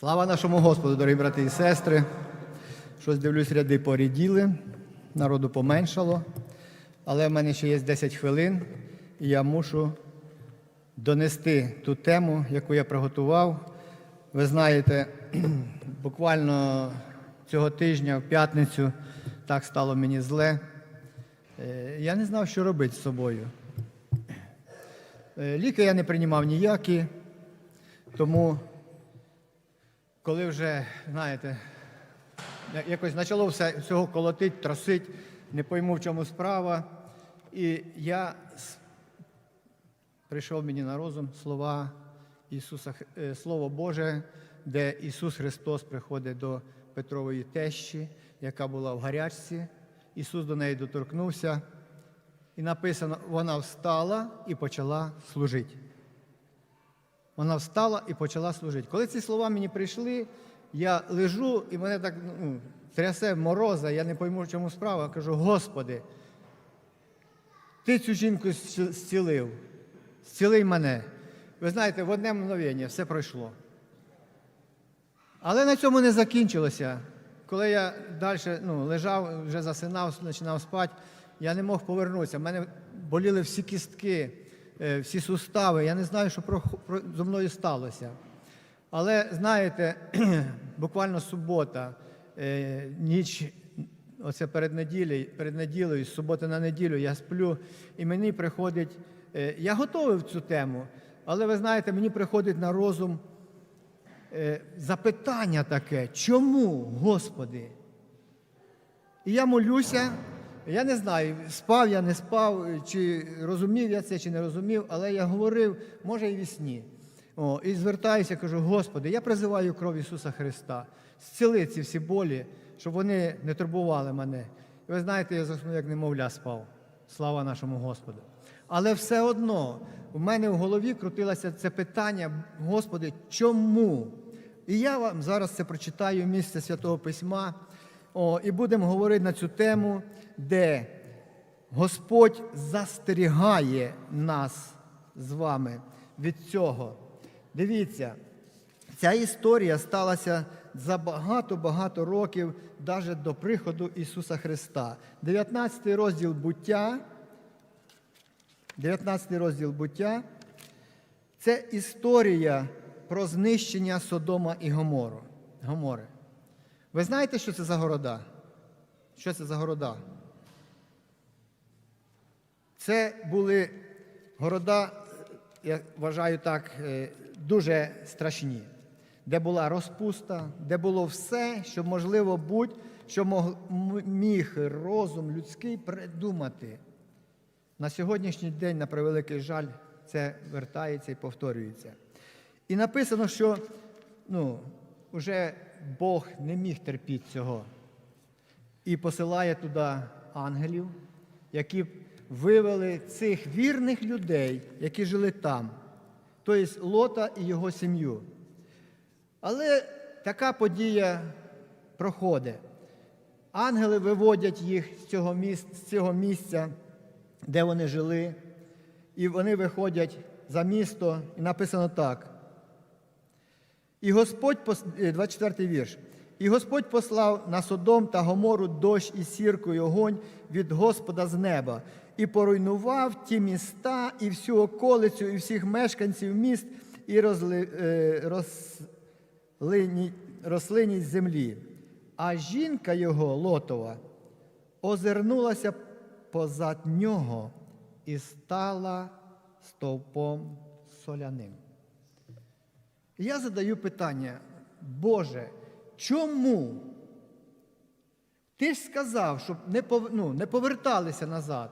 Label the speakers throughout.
Speaker 1: Слава нашому Господу, дорогі брати і сестри. Щось дивлюсь, ряди поріділи, народу поменшало, але в мене ще є 10 хвилин, і я мушу донести ту тему, яку я приготував. Ви знаєте, буквально цього тижня, в п'ятницю, так стало мені зле. Е, Я не знав, що робити з собою. Е, Ліки я не приймав ніякі, тому коли вже, знаєте, якось почало все, всього колотить, тросить, не пойму, в чому справа. І я прийшов мені на розум слова Ісуса, е, Слово Боже, де Ісус Христос приходить до Петрової тещі, яка була в гарячці. Ісус до неї доторкнувся, і написано, вона встала і почала служити. Вона встала і почала служити. Коли ці слова мені прийшли, я лежу і мене так ну, трясе мороза, я не пойму, в чому справа. Кажу, Господи, ти цю жінку зцілив, зцілий мене. Ви знаєте, в одне мгновення все пройшло. Але на цьому не закінчилося. Коли я далі ну, лежав, вже засинав, починав спати, я не мог повернутися. У мене боліли всі кістки, всі сустави. Я не знаю, що про, про, зо мною сталося. Але знаєте, буквально субота, е, ніч, оце перед неділею, перед неділею, з суботи на неділю я сплю, і мені приходить, е, я готовий цю тему, але ви знаєте, мені приходить на розум е, запитання таке, чому, Господи? І я молюся, я не знаю, спав я, не спав, чи розумів я це, чи не розумів, але я говорив, може, і в сні. О, і звертаюся, кажу, Господи, я призиваю кров Ісуса Христа, зціли ці всі болі, щоб вони не турбували мене. І ви знаєте, я заснув, як немовля спав. Слава нашому Господу. Але все одно у мене в голові крутилося це питання, Господи, чому? І я вам зараз це прочитаю місце Святого Письма. О, і будемо говорити на цю тему, де Господь застерігає нас з вами від цього. Дивіться, ця історія сталася за багато-багато років, навіть до приходу Ісуса Христа. 19 розділ буття. 19 розділ буття це історія про знищення Содома і Гомору. Гомори. Ви знаєте, що це за города? Що це за города? Це були города, я вважаю так, е, дуже страшні, де була розпуста, де було все, що можливо будь, що міг розум людський придумати. На сьогоднішній день, на превеликий жаль, це вертається і повторюється. І написано, що ну, вже Бог не міг терпіти цього. І посилає туди ангелів, які вивели цих вірних людей, які жили там, тобто Лота і його сім'ю. Але така подія проходить. Ангели виводять їх з цього місця, з цього місця, де вони жили, і вони виходять за місто, і написано так. І Господь, е, 24 вірш. І Господь послав на Содом та Гомору дощ і сірку, і огонь від Господа з неба, і поруйнував ті міста, і всю околицю, і всіх мешканців міст, і розли, е, рослині, рослинність землі. А жінка його, Лотова, озирнулася позад нього і стала стовпом соляним. Я задаю питання, Боже, чому? Ти ж сказав, щоб не, ну, не поверталися назад,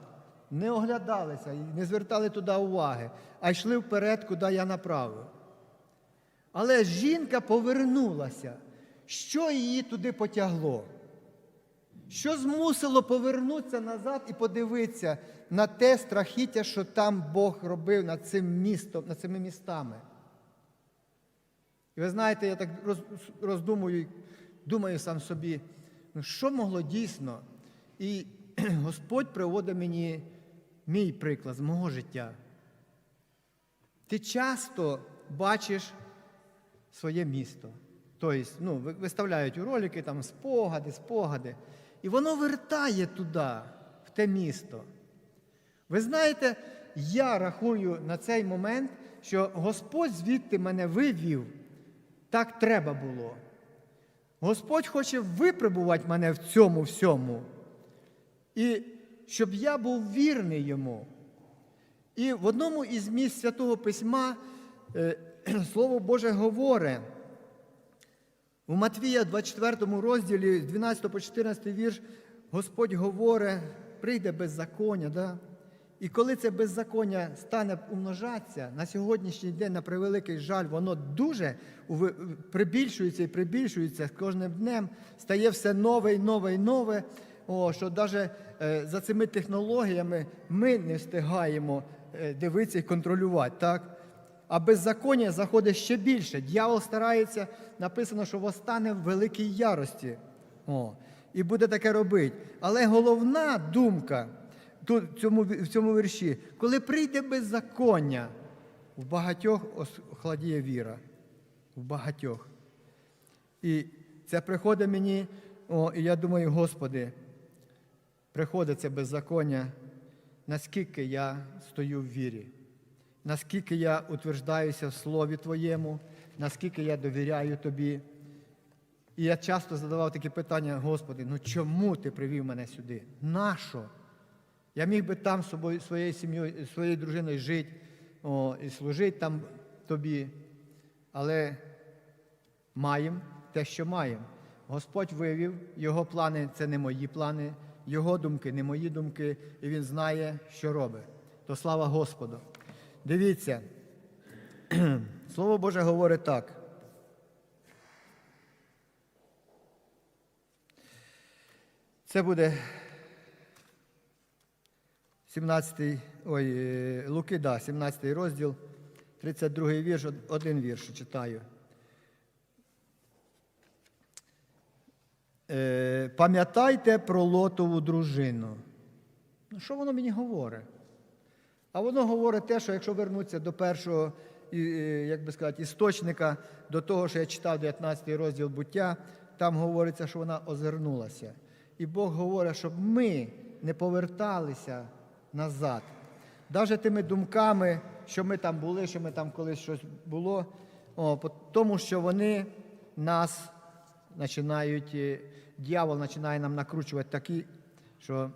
Speaker 1: не оглядалися і не звертали туди уваги, а йшли вперед, куди я направив. Але жінка повернулася. Що її туди потягло? Що змусило повернутися назад і подивитися на те страхіття, що там Бог робив над цим містом, над цими містами? І ви знаєте, я так роздумую, думаю сам собі, ну що могло дійсно? І Господь приводить мені мій приклад з мого життя. Ти часто бачиш своє місто, Тобто, ну, виставляють ролики там спогади, спогади. І воно вертає туди, в те місто. Ви знаєте, я рахую на цей момент, що Господь звідти мене вивів, так треба було. Господь хоче випробувати мене в цьому всьому. І щоб я був вірний йому. І в одному із місць Святого Письма е, Слово Боже говорить, у Матвія, 24 розділі, з 12 по 14 вірш, Господь говорить, прийде беззаконня. Да? І коли це беззаконня стане умножатися, на сьогоднішній день, на превеликий жаль, воно дуже прибільшується і прибільшується з кожним днем, стає все нове і нове і нове. О, що навіть за цими технологіями ми не встигаємо е, дивитися і контролювати. Так? А беззаконня заходить ще більше. Дьявол старається, написано, що восстане в великій ярості. О, і буде таке робити. Але головна думка тут, в, цьому, в цьому вірші, коли прийде беззаконня, в багатьох охладіє віра. В багатьох. І це приходить мені, о, і я думаю, Господи, приходить це беззаконня, наскільки я стою в вірі наскільки я утверждаюся в Слові Твоєму, наскільки я довіряю Тобі. І я часто задавав такі питання, Господи, ну чому ти привів мене сюди? Нащо? Я міг би там собою, своєю сім'єю, своєю дружиною жити і служити там тобі. Але маємо те, що маємо. Господь вивів, його плани це не мої плани, його думки не мої думки, і він знає, що робить. То слава Господу. Дивіться, Слово Боже говорить так. Це буде 17, ой, е, Луки, да, 17 розділ, 32 вірш, один вірш читаю. Е, Пам'ятайте про лотову дружину. Ну, що воно мені говорить? А воно говорить те, що якщо вернутися до першого, е, як би сказати, істочника, до того, що я читав 19 розділ буття, там говориться, що вона озирнулася. І Бог говорить, щоб ми не поверталися назад. Навіть тими думками, що ми там були, що ми там колись щось було, тому що вони нас починають, е, дьявол починає нам накручувати такі, що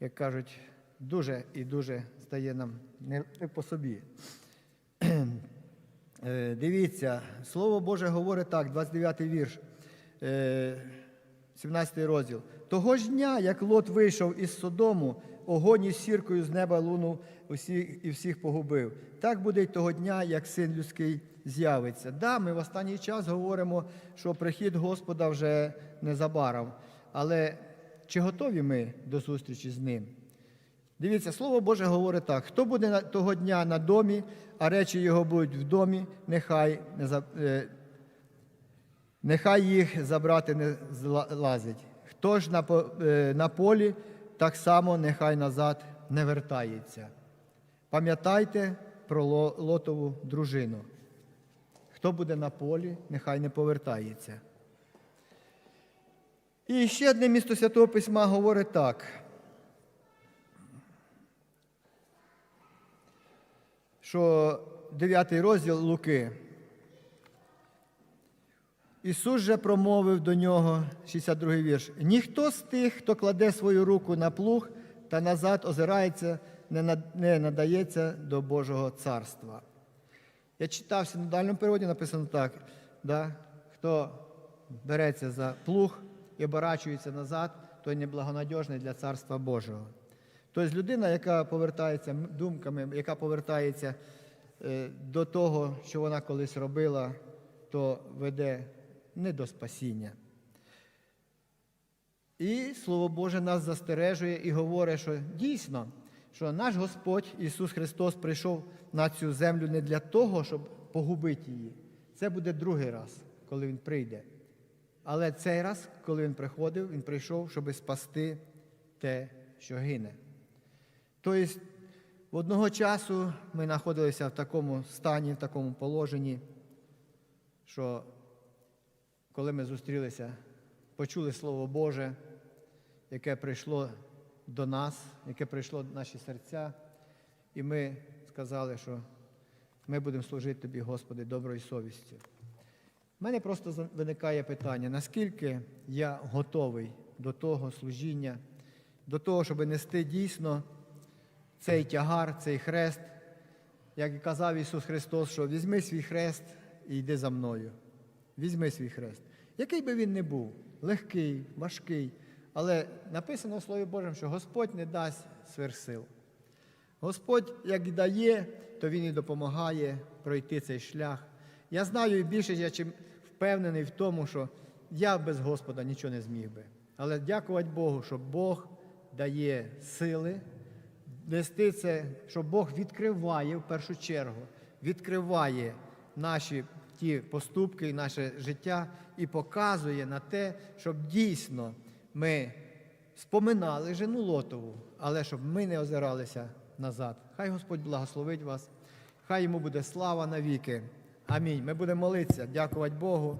Speaker 1: як кажуть, дуже і дуже стає нам не по собі. Е, Дивіться, Слово Боже говорить так, 29 вірш, е, 17 розділ. Того ж дня, як Лот вийшов із Содому, огонь із сіркою з неба лунув усіх і всіх погубив. Так буде й того дня, як син людський з'явиться. Да, ми в останній час говоримо, що прихід Господа вже незабаром. Але чи готові ми до зустрічі з ним? Дивіться, Слово Боже говорить так: хто буде того дня на домі, а речі його будуть в домі, нехай не е, нехай їх забрати не зла- лазить. Хто ж на, е, на полі, так само нехай назад не вертається. Пам'ятайте про лотову дружину. Хто буде на полі, нехай не повертається. І ще одне місто Святого Письма говорить так. що 9 розділ Луки. Ісус же промовив до нього, 62 вірш, ніхто з тих, хто кладе свою руку на плуг та назад озирається, не надається до Божого царства. Я читав в синодальному переводі, написано так, да? хто береться за плуг і оборачується назад, той неблагонадіжний для Царства Божого. Тобто людина, яка повертається думками, яка повертається е, до того, що вона колись робила, то веде не до спасіння. І Слово Боже нас застережує і говорить, що дійсно, що наш Господь Ісус Христос прийшов на цю землю не для того, щоб погубити її. Це буде другий раз, коли Він прийде. Але цей раз, коли Він приходив, Він прийшов, щоб спасти те, що гине. Тобто, в одного часу ми знаходилися в такому стані, в такому положенні, що коли ми зустрілися, почули Слово Боже, яке прийшло до нас, яке прийшло в наші серця, і ми сказали, що ми будемо служити Тобі, Господи, доброю совістю. У мене просто виникає питання, наскільки я готовий до того служіння, до того, щоб нести дійсно цей тягар, цей хрест, як і казав Ісус Христос, що візьми свій хрест і йди за мною. Візьми свій хрест. Який би він не був, легкий, важкий, але написано в Слові Божому, що Господь не дасть сверхсил. Господь як дає, то Він і допомагає пройти цей шлях. Я знаю і більше, я чим впевнений в тому, що я без Господа нічого не зміг би. Але дякувати Богу, що Бог дає сили нести це, що Бог відкриває в першу чергу, відкриває наші ті поступки і наше життя і показує на те, щоб дійсно ми споминали жену Лотову, але щоб ми не озиралися назад. Хай Господь благословить вас, хай йому буде слава навіки. Амінь. Ми будемо молитися, дякувати Богу.